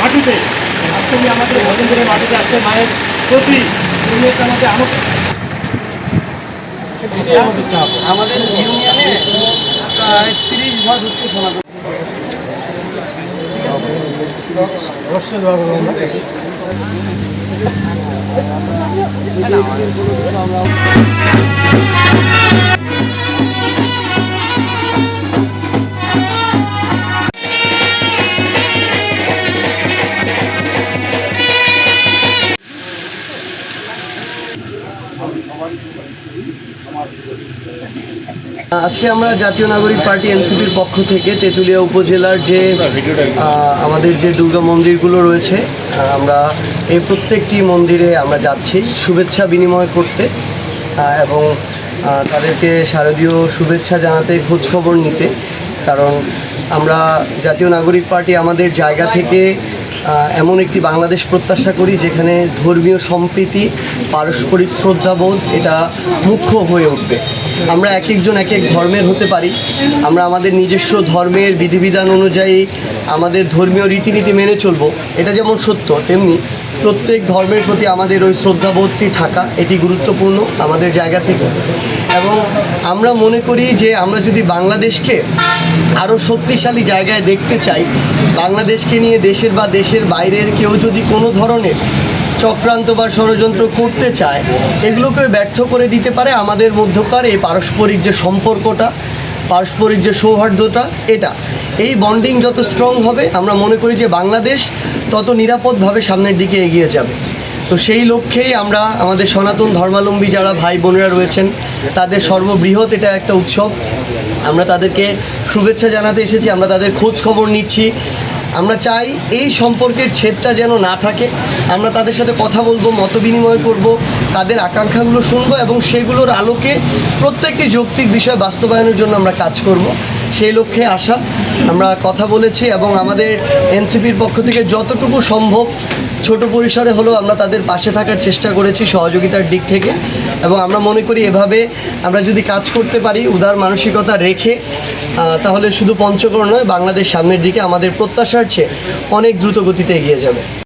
মাটিতে আজকে আমাদের ভজন করে মাটিতে আসছে মায়ের প্রতি। তুমি আমাদের আমক আমাদের ইউনিয়নে প্রায় তিরিশ ভাগ হচ্ছে সনাতন। আজকে আমরা জাতীয় নাগরিক পার্টি এনসিপির পক্ষ থেকে তেঁতুলিয়া উপজেলার যে আমাদের যে দুর্গা মন্দিরগুলো রয়েছে আমরা এই প্রত্যেকটি মন্দিরে আমরা যাচ্ছি শুভেচ্ছা বিনিময় করতে এবং তাদেরকে শারদীয় শুভেচ্ছা জানাতে খোঁজখবর নিতে, কারণ আমরা জাতীয় নাগরিক পার্টি আমাদের জায়গা থেকে এমন একটি বাংলাদেশ প্রত্যাশা করি যেখানে ধর্মীয় সম্প্রীতি, পারস্পরিক শ্রদ্ধাবোধ, এটা মুখ্য হয়ে উঠবে। আমরা এক একজন এক এক ধর্মের হতে পারি। আমরা আমাদের নিজস্ব ধর্মের বিধিবিধান অনুযায়ী আমাদের ধর্মীয় রীতিনীতি মেনে চলবো। এটা যেমন সত্য, তেমনি প্রত্যেক ধর্মের প্রতি আমাদের ওই শ্রদ্ধাবোধটি থাকা, এটি গুরুত্বপূর্ণ আমাদের জায়গা থেকে। এবং আমরা মনে করি যে আমরা যদি বাংলাদেশকে আরও শক্তিশালী জায়গায় দেখতে চাই, বাংলাদেশকে নিয়ে দেশের বা দেশের বাইরের কেউ যদি কোনো ধরনের চক্রান্ত বা ষড়যন্ত্র করতে চায়, এগুলোকে ব্যর্থ করে দিতে পারে আমাদের মধ্যকার এই পারস্পরিক যে সম্পর্কটা, পারস্পরিক যে সৌহার্দ্যতা, এটা। এই বন্ডিং যত স্ট্রং হবে, আমরা মনে করি যে বাংলাদেশ তত নিরাপদভাবে সামনের দিকে এগিয়ে যাবে। তো সেই লক্ষ্যেই আমরা আমাদের সনাতন ধর্মালম্বী যারা ভাই বোনেরা রয়েছেন, তাদের সর্ববৃহৎ এটা একটা উৎসব। আমরা তাদেরকে শুভেচ্ছা জানাতে এসেছি, আমরা তাদের খোঁজ খবর নিচ্ছি। আমরা চাই এই সম্পর্কের ছেদটা যেন না থাকে। আমরা তাদের সাথে কথা বলব মত বিনিময় করব, তাদের আকাঙ্ক্ষাগুলো শুনব এবং সেগুলোর আলোকে প্রত্যেকটি যৌক্তিক বিষয় বাস্তবায়নের জন্য আমরা কাজ করব। সেই লক্ষ্যে আসা। আমরা কথা বলেছি এবং আমাদের এনসিপির পক্ষ থেকে যতটুকু সম্ভব ছোট পরিসরে হলেও আমরা তাদের পাশে থাকার চেষ্টা করেছি সহযোগিতার দিক থেকে। এবং আমরা মনে করি এভাবে আমরা যদি কাজ করতে পারি উদার মানসিকতা রেখে তাহলে শুধু পঞ্চগড় নয়, বাংলাদেশ সামনের দিকে আমাদের প্রত্যাশার চেয়ে অনেক দ্রুত গতিতে এগিয়ে যাবে।